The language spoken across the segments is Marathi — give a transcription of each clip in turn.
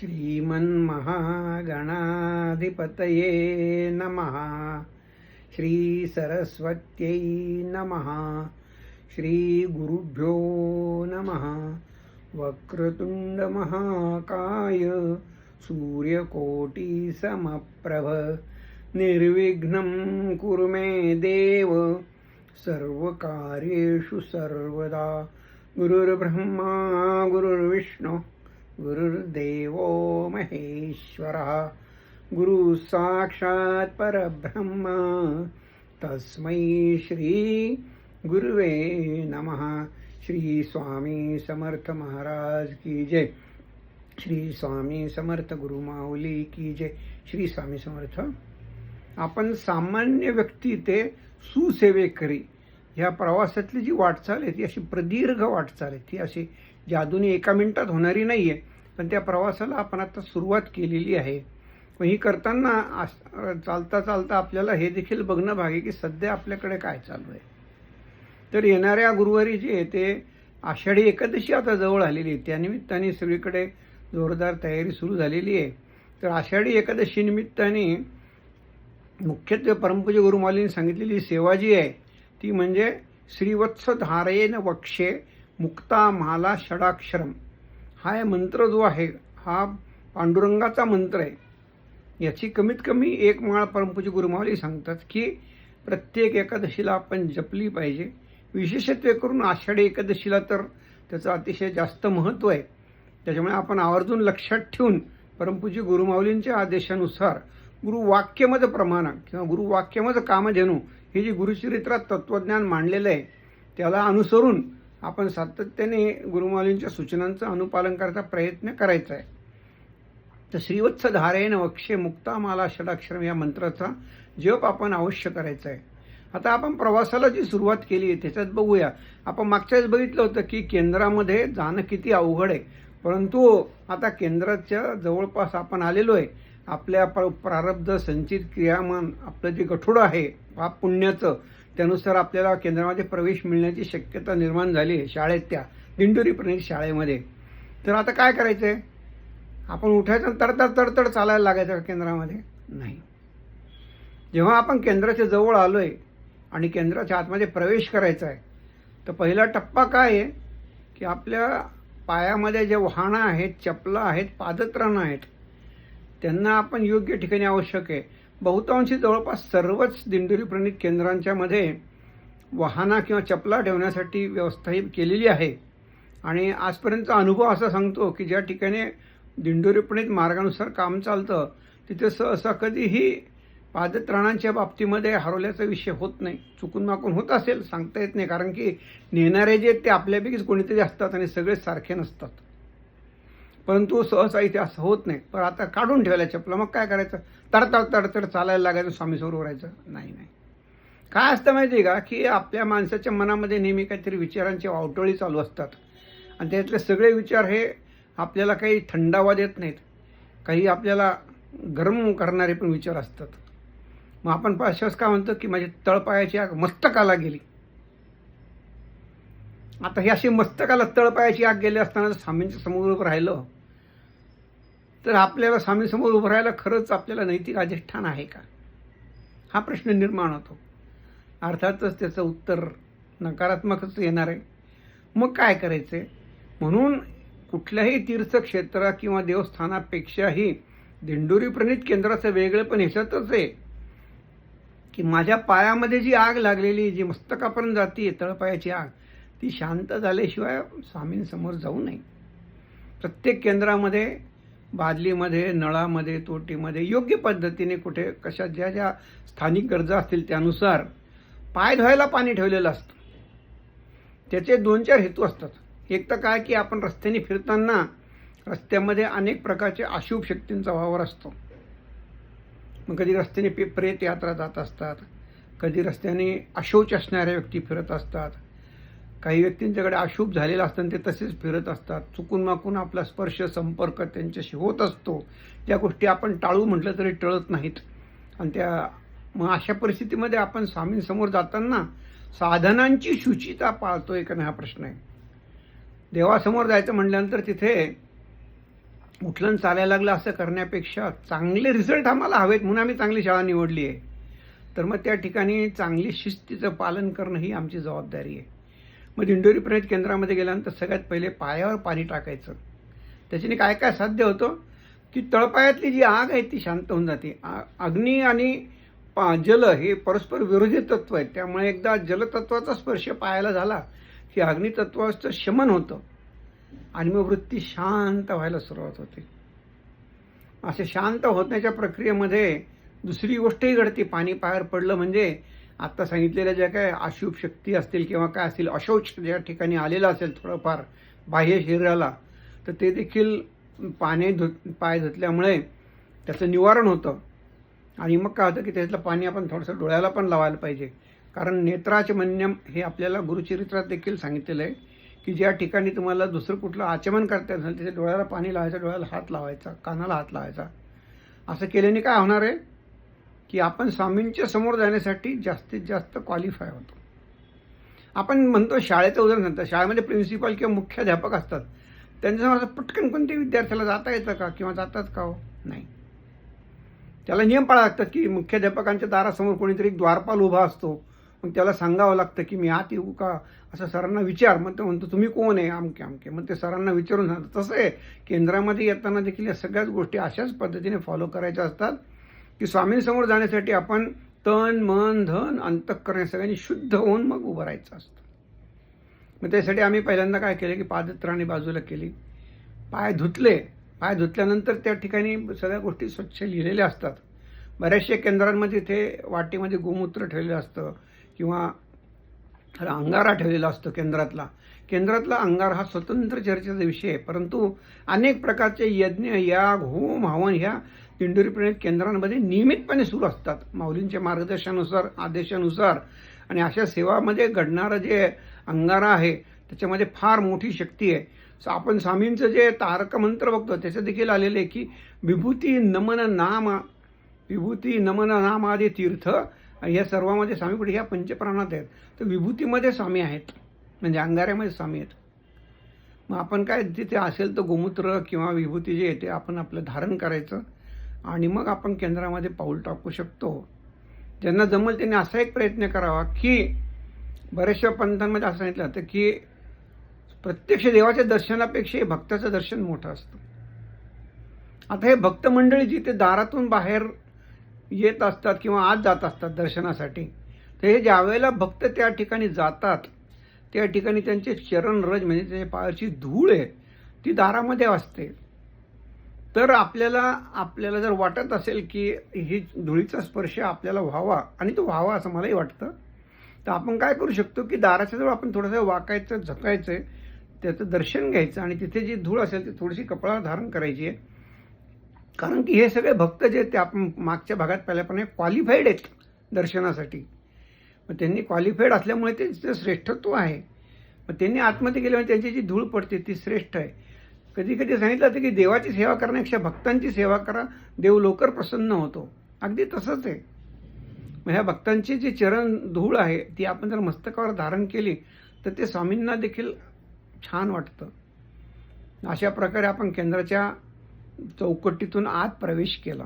श्रीमन्महागणाधिपतये नमः। श्रीसरस्वत्यै नमः। श्रीगुरुभ्यो नमः। वक्रतुण्डमहाकाय सूर्यकोटिसमप्रभ। निर्विघ्नं कुरु मे देव। सर्वकार्येषु सर्वदा गुरुर्ब्रह्मा गुरुर्विष्णुः। गुरुर्देवो महेश्वरः। गुरु साक्षात् परब्रह्म। तस्मै श्री गुरुवे नमः। श्री स्वामी समर्थ महाराज की जय। श्री स्वामी समर्थ गुरु माऊली की जय। श्री स्वामी समर्थ। आपण सामान्य व्यक्ती ते सुसेवेकरी ह्या प्रवासातली जी वाटचाल आहे ती अशी प्रदीर्घ वाटचाल आहे. ती अशी जादूने एका मिनिटात होणारी नाही आहे पण त्या प्रवासाला आपण आता सुरुवात केलेली आहे. पण ही करताना आस- चालता चालता आपल्याला हे देखील बघणं भाग आहे की सध्या आपल्याकडे काय चालू आहे. तर येणाऱ्या गुरुवारी जे आहे ते आषाढी एकादशी आता जवळ आलेली आहे. त्यानिमित्ताने सगळीकडे जोरदार तयारी सुरू झालेली आहे. तर आषाढी एकादशी निमित्ताने मुख्यत्वे परमपूज्य गुरुमालीने सांगितलेली सेवा जी आहे ती म्हणजे श्रीवत्स धारेन वक्षे मुक्ता माला षडाक्षरम. हा मंत्र जो आहे हा पांडुरंगाचा मंत्र आहे. याची कमीत कमी एक माळ परमपूज्य गुरुमावली सांगतात की प्रत्येक एकादशीला आपण जपली पाहिजे. विशेषत्वे करून आषाढी एकादशीला तर त्याचं अतिशय जास्त महत्त्व आहे. त्याच्यामुळे आपण आवर्जून लक्षात ठेवून परमपूजी गुरुमाऊलींच्या आदेशानुसार गुरुवाक्यमद प्रमाण किंवा गुरुवाक्यमद कामधेनू हे जे गुरुचरित्रात तत्त्वज्ञान मांडलेलं आहे त्याला अनुसरून आपण सातत्याने गुरुमालींच्या सूचनांचं अनुपालन करता प्रयत्न करायचा आहे. तर श्रीवत्स धारेन वक्षे मुक्तामाला षडाक्षरम या मंत्राचा जप आपण अवश्य करायचा आहे. आता आपण प्रवासाला जी सुरुवात केली आहे त्याच्यात बघूया. आपण मागच्या वेळेस बघितलं होतं की केंद्रामध्ये जाणं किती अवघड आहे. परंतु आता केंद्राच्या जवळपास आपण आलेलो आहे. आपल्या प्र प्रारब्ध संचित क्रियामान आपलं जे गठोडं आहे पाप पुण्याचं त्यानुसार आपल्याला केंद्रामध्ये प्रवेश मिळण्याची शक्यता निर्माण झाली आहे शाळेत त्या दिंडोरी प्रणित शाळेमध्ये. तर आता काय करायचं आहे आपण उठायचं आणि तडतड तडतड चालायला लागायचं केंद्रामध्ये? नाही. जेव्हा आपण केंद्राच्या जवळ आलो आहे आणि केंद्राच्या आतमध्ये प्रवेश करायचा आहे तर पहिला टप्पा काय आहे? की आपल्या पायामध्ये जे वाहनं आहेत चपला आहेत पादत्राणं आहेत त्यांना आपण योग्य ठिकाणी आवश्यक आहे. बहुतांशी जवळपास सर्वच दिंडोरी प्रणित केंद्रांच्या मध्ये वाहना किंवा चपला ठेवण्यासाठी व्यवस्था ही केलेली आहे. आणि आजपर्यंतचा अनुभव असा सांगतो की ज्या ठिकाणी दिंडोरीपणित मार्गानुसार काम चालतं तिथे सहसा कधीही पादत्राणांच्या बाबतीमध्ये हरवल्याचा विषय होत नाही. चुकून माकून होत असेल सांगता येत नाही. कारण की नेणारे जे ते आपल्यापैकीच कोणीतरी असतात आणि सगळेच सारखे नसतात. परंतु सहसा इथे असं होत नाही. पण आता काढून ठेवल्या चपला. मग काय करायचं? तडतड तडतड चालायला लागायचं. स्वामीसमोर उरायचं नाही नाही. काय असतं माहिती आहे का? की आपल्या माणसाच्या मनामध्ये नेहमी काहीतरी विचारांची वावटोळी चालू असतात. आणि त्यातले सगळे विचार हे आपल्याला काही थंडावा देत नाहीत. काही आपल्याला गरम करणारे पण विचार असतात. मग आपण पाशास काय म्हणतो की माझी तळपायाची आग मस्तकाला गेली. आता ही अशी मस्तकाला तळपायाची आग गेली असताना जर स्वामींच्या समोर उभं राहिलं तर आपल्याला स्वामींसमोर उभं राहायला खरंच आपल्याला नैतिक अधिष्ठान आहे का? हा प्रश्न निर्माण होतो. अर्थातच त्याचं उत्तर नकारात्मकच येणार आहे. मग काय करायचं आहे म्हणून कुठल्याही तीर्थक्षेत्रा किंवा देवस्थानापेक्षाही दिंडोरी प्रणित केंद्राचं वेगळं पण ह्याच्यातच आहे की माझ्या पायामध्ये जी आग लागलेली जी मस्तकापर्यंत जाते तळपायाची आग ती शांत झाल्याशिवाय स्वामींसमोर जाऊ नये. प्रत्येक केंद्रामध्ये बादलीमध्ये नळामध्ये तोटीमध्ये योग्य पद्धतीने कुठे कशा ज्या ज्या स्थानिक गरजा असतील त्यानुसार पाय धुवायला पाणी ठेवलेलं असतं. त्याचे दोन चार हेतू असतात. एक तर काय की आपण रस्त्याने फिरताना रस्त्यामध्ये अनेक प्रकारचे अशुभ शक्तींचा वावर असतो. मग कधी रस्त्याने पे प्रेत यात्रा जात असतात. कधी रस्त्याने अशौच असणाऱ्या व्यक्ती फिरत असतात. काही व्यक्तींच्याकडे अशुभ झालेलं असतं ते तसेच फिरत असतात. चुकून माकून आपला स्पर्श संपर्क त्यांच्याशी होत असतो. त्या गोष्टी आपण टाळू म्हटलं तरी टळत नाहीत. आणि त्या मग अशा परिस्थितीमध्ये आपण स्वामींसमोर जाताना साधनांची शुचिता पाळतोय का नाही हा प्रश्न आहे. देवासमोर जायचं म्हटल्यानंतर तिथे उठलं चालायला लागलं असं करण्यापेक्षा चांगले रिझल्ट आम्हाला हवेत म्हणून आम्ही चांगली शाळा निवडली आहे. तर मग त्या ठिकाणी चांगली शिस्तीचं पालन करणं ही आमची जबाबदारी आहे. मग दिंडोरी प्रणित केंद्रामध्ये गेल्यानंतर सगळ्यात पहिले पायावर पाणी टाकायचं. त्याच्याने काय काय साध्य होतं? की तळपायातली जी आग आहे ती शांत होऊन जाते. आ- अग्नी आणि पा जल हे परस्पर विरोधी तत्व आहेत. त्यामुळे एकदा जलतत्वाचा स्पर्श पायाला झाला की अग्नितत्वाचं शमन होतं. आणि मग वृत्ती शांत व्हायला सुरुवात होते. असे शांत होण्याच्या प्रक्रियेमध्ये दुसरी गोष्टही घडते. पाणी पायावर पडलं म्हणजे आत्ता सांगितलेल्या ज्या काय अशुभ शक्ती असतील किंवा काय असतील अशौच ज्या ठिकाणी आलेलं असेल थोडंफार बाह्य शरीराला तर ते देखील पाणी धुत पाय धुतल्यामुळे त्याचं निवारण होतं. आणि मग काय होतं की त्यातलं पाणी आपण थोडंसं डोळ्याला पण लावायला पाहिजे. कारण नेत्राचमन्यम हे आपल्याला गुरुचरित्रात देखील सांगितलेलं आहे की ज्या ठिकाणी तुम्हाला दुसरं कुठलं आचमन करता असेल तिथे डोळ्याला पाणी लावायचं डोळ्याला हात लावायचा कानाला हात लावायचा. असं केल्याने काय होणार आहे? की आपण स्वामींच्या समोर जाण्यासाठी जास्तीत जास्त क्वालिफाय होतो. आपण म्हणतो शाळेचं उदाहरण सांगतात शाळेमध्ये प्रिन्सिपल किंवा मुख्याध्यापक असतात. त्यांच्यासमोर असं पटकन कोणत्या विद्यार्थ्याला जाता येतं का किंवा जातात का हो? नाही. त्याला नियम पाळावे लागतात की मुख्याध्यापकांच्या दारासमोर कोणीतरी द्वारपाल उभा असतो. मग त्याला सांगावं लागतं की मी आत येऊ का? असं सरांना विचार. मग तो म्हणतो तुम्ही कोण आहे? अमके अमके मग ते सरांना विचारून सांगतात. तसं आहे. केंद्रामध्ये येताना देखील या सगळ्याच गोष्टी अशाच पद्धतीने फॉलो करायच्या असतात. की स्वामींसमोर जाण्यासाठी आपण तन मन धन अंतःकरण या सगळ्यांनी शुद्ध होऊन मग उभं राहायचं असतं. मग त्यासाठी आम्ही पहिल्यांदा काय केलं की पादत्राणी बाजूला केली. पाय धुतले. पाय धुतल्यानंतर त्या ठिकाणी सगळ्या गोष्टी स्वच्छ लिहिलेल्या असतात. बऱ्याचशा केंद्रांमध्ये इथे वाटीमध्ये गोमूत्र ठेवलेलं असतं किंवा अंगारा ठेवलेला असतो केंद्रातला. केंद्रातला अंगार हा स्वतंत्र चर्चेचा विषय आहे परंतु अनेक प्रकारचे यज्ञ याग होम हवन ह्या दिंडोरी प्रणित केंद्रांमध्ये नियमितपणे सुरू असतात. माऊलींच्या मार्गदर्शनानुसार आदेशानुसार आणि अशा सेवामध्ये घडणारं जे अंगारा आहे त्याच्यामध्ये फार मोठी शक्ती आहे. सो आपण स्वामींचं जे तारक मंत्र बघतो त्याचं देखील आलेलं आहे की विभूती नमन नाम विभूती नमन नाम आदी तीर्थ आणि या सर्वामध्ये स्वामी कुठे ह्या पंचप्राणात आहेत. तर विभूतीमध्ये स्वामी आहेत. म्हणजे अंगाऱ्यामध्ये स्वामी आहेत. मग आपण काय तिथे असेल तर गोमूत्र किंवा विभूती जे येते आपण आपलं धारण करायचं. आणि मग आपण केंद्रामध्ये पाऊल टाकू शकतो. ज्यांना जमल त्यांनी असा एक प्रयत्न करावा की बऱ्याचशा पंथांमध्ये असं सांगितलं जातं की प्रत्यक्ष देवाच्या दर्शनापेक्षा भक्ताचं दर्शन मोठं असतं. आता हे भक्त मंडळी जिथे दारातून बाहेर येत असतात किंवा आत जात असतात दर्शनासाठी तर हे ज्यावेळेला भक्त त्या ठिकाणी जातात त्या ठिकाणी त्यांचे चरण रज म्हणजे त्याच्या पायाची धूळ आहे ती दारामध्ये असते. तर आपल्याला आपल्याला जर वाटत असेल की ही धुळीचा स्पर्श आपल्याला व्हावा आणि तो व्हावा असं मलाही वाटतं तर आपण काय करू शकतो की दाराच्या जवळ आपण थोडंसं वाकायचं झकायचं त्याचं दर्शन घ्यायचं आणि तिथे जी धूळ असेल ती थोडीशी कपडा धारण करायची आहे. कारण की हे सगळे भक्त जे ते आपण मागच्या भागात पहिल्यापणे क्वालिफाईड आहेत दर्शनासाठी. मग त्यांनी क्वालिफाईड असल्यामुळे ते श्रेष्ठत्व आहे मग त्यांनी आतमध्ये गेल्यामुळे त्यांची जी धूळ पडते ती श्रेष्ठ आहे. कधी कधी सांगितलं जातं की देवाची सेवा करण्यापेक्षा भक्तांची सेवा करा देव लवकर प्रसन्न होतो. अगदी तसंच आहे. मग ह्या भक्तांची जी चरण धूळ आहे ती आपण जर मस्तकावर धारण केली तर ते स्वामींना देखील छान वाटतं. अशा प्रकारे आपण केंद्राच्या चौकटीतून आत प्रवेश केला.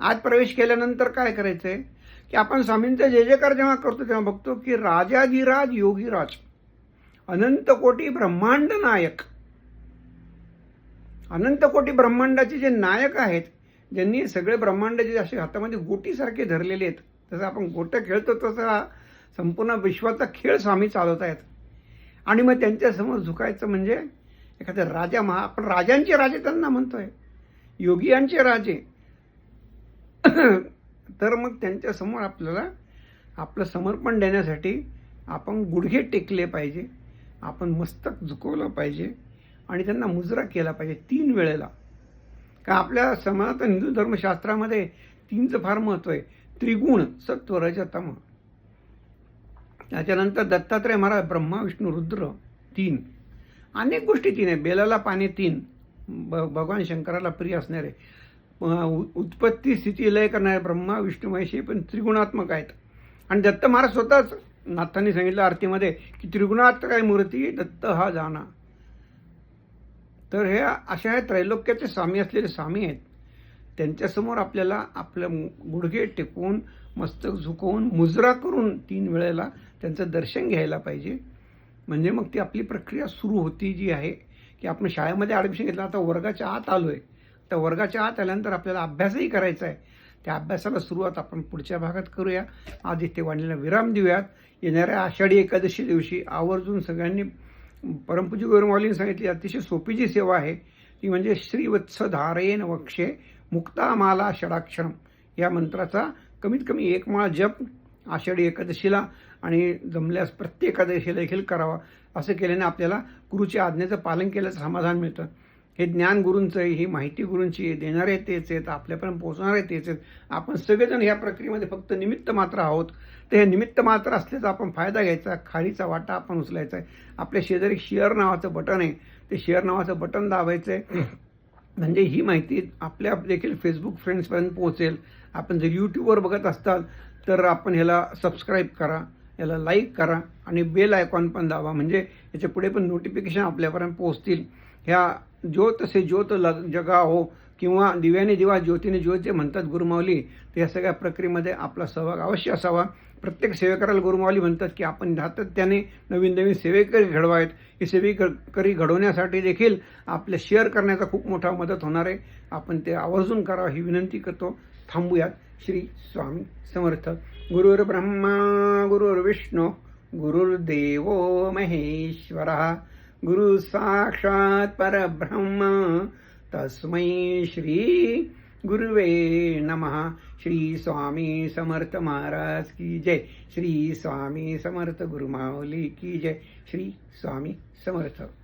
आत प्रवेश केल्यानंतर काय करायचं आहे की आपण स्वामींचा जय जयकार जेव्हा करतो तेव्हा बघतो की राजाधिराज योगीराज अनंत कोटी ब्रह्मांड नायक अनंत कोटी ब्रह्मांडाचे जे नायक आहेत ज्यांनी सगळे ब्रह्मांड जे असे हातामध्ये गोटीसारखे धरलेले आहेत जसं आपण गोटं खेळतो तसा हा संपूर्ण विश्वाचा खेळ स्वामी चालवत आहेत. आणि मग त्यांच्यासमोर झुकायचं म्हणजे एखाद्या राजा महा आपण राजांचे राजे त्यांना म्हणतोय. योगियांचे राजे. तर मग त्यांच्यासमोर आपल्याला आपलं समर्पण देण्यासाठी आपण गुडघे टेकले पाहिजे. आपण मस्तक झुकवलं पाहिजे. आणि त्यांना मुजरा केला पाहिजे तीन वेळेला. का आपल्या सनातन हिंदू धर्मशास्त्रामध्ये तीनचं फार महत्त्व आहे. त्रिगुण सत्व रजतम त्याच्यानंतर दत्तात्रय महाराज ब्रह्मा विष्णू रुद्र तीन. अनेक गोष्टी तीन आहे. बेलाला पाणी तीन. ब भगवान शंकराला प्रिय असणारे. उत्पत्ती स्थिती लय करणारे ब्रह्मा विष्णू महेश हे पण त्रिगुणात्मक आहेत. आणि दत्त महाराज स्वतःच नाथांनी सांगितलं आरतीमध्ये की त्रिगुणात काय मूर्ती दत्त हा जाणा तर हे अशा हे त्रैलोक्याचे स्वामी असलेले स्वामी आहेत. त्यांच्यासमोर आपल्याला आपलं गुडघे टेकवून मस्तक झुकवून मुजरा करून तीन वेळेला त्यांचं दर्शन घ्यायला पाहिजे. म्हणजे मग ती आपली प्रक्रिया सुरू होती जी आहे की आपण शाळेमध्ये ॲडमिशन घेतलं आता वर्गाच्या आत आलो आहे तर वर्गाच्या आत आल्यानंतर आपल्याला अभ्यासही करायचा आहे. त्या अभ्यासाला सुरुवात आपण पुढच्या भागात करूया. आज इथे वाणीला विराम देऊयात. येणाऱ्या आषाढी एकादशी दिवशी आवर्जून सगळ्यांनी परमपूजी गौरमावलीने सांगितली अतिशय सोपी जी सेवा आहे ती म्हणजे श्रीवत्स धारेन वक्षे मुक्तामाला षडाक्षरम. या मंत्राचा कमीत कमी एक माळ जप आषाढी एकादशीला आणि जमल्यास प्रत्येक एकादशीला देखील करावा असं केल्याने आपल्याला गुरुच्या आज्ञेचं पालन केल्याचं समाधान मिळतं. हे ज्ञान गुरूंचं आहे ही माहिती गुरूंची आहे देणारे तेच आहेत आपल्यापर्यंत पोहोचणारे तेच आहेत. आपण सगळेजण ह्या प्रक्रियेमध्ये फक्त निमित्त मात्र आहोत. तर हे निमित्त मात्र असल्याचा आपण फायदा घ्यायचा खाडीचा वाटा आपण उचलायचा आहे. आपल्या शेजारी शेअर नावाचं बटन आहे. ते शेअर नावाचं बटन दाबायचं आहे म्हणजे ही माहिती आपल्या देखील फेसबुक फ्रेंड्सपर्यंत पोहोचेल. आपण जर यूट्यूबवर बघत असताल तर आपण ह्याला सबस्क्राईब करा. याला लाईक करा आणि बेल आयकॉन पण दाबा. म्हणजे याच्यापुढे पण नोटिफिकेशन आपल्यापर्यंत पोहोचतील. ह्या ज्योत से ज्योत लग जगा हो किंवा दिव्याने दिवा ज्योतीने ज्योत जे म्हणतात गुरुमावली तर या सगळ्या प्रक्रियेमध्ये आपला सहभाग अवश्य असावा. प्रत्येक सेवेकराला गुरुमावली म्हणतात की आपण सातत्याने नवीन नवीन सेवेकरी घडवावेत ही सेवेकरी घडवण्यासाठी देखील आपल्या शेअर करण्याचा खूप मोठा मदत होणार आहे. आपण ते आवर्जून करावं ही विनंती करतो. थांबूयात. श्री स्वामी समर्थ. गुरुर् ब्रह्मा गुरुर्विष्णू गुरुर्देवो महेश्वरः. गुरु साक्षात परब्रह्म. तस्मै श्री गुरुवे नमः. श्री स्वामी समर्थ महाराज की जय. श्री स्वामी समर्थ गुरुमावली की जय. श्री स्वामी समर्थ.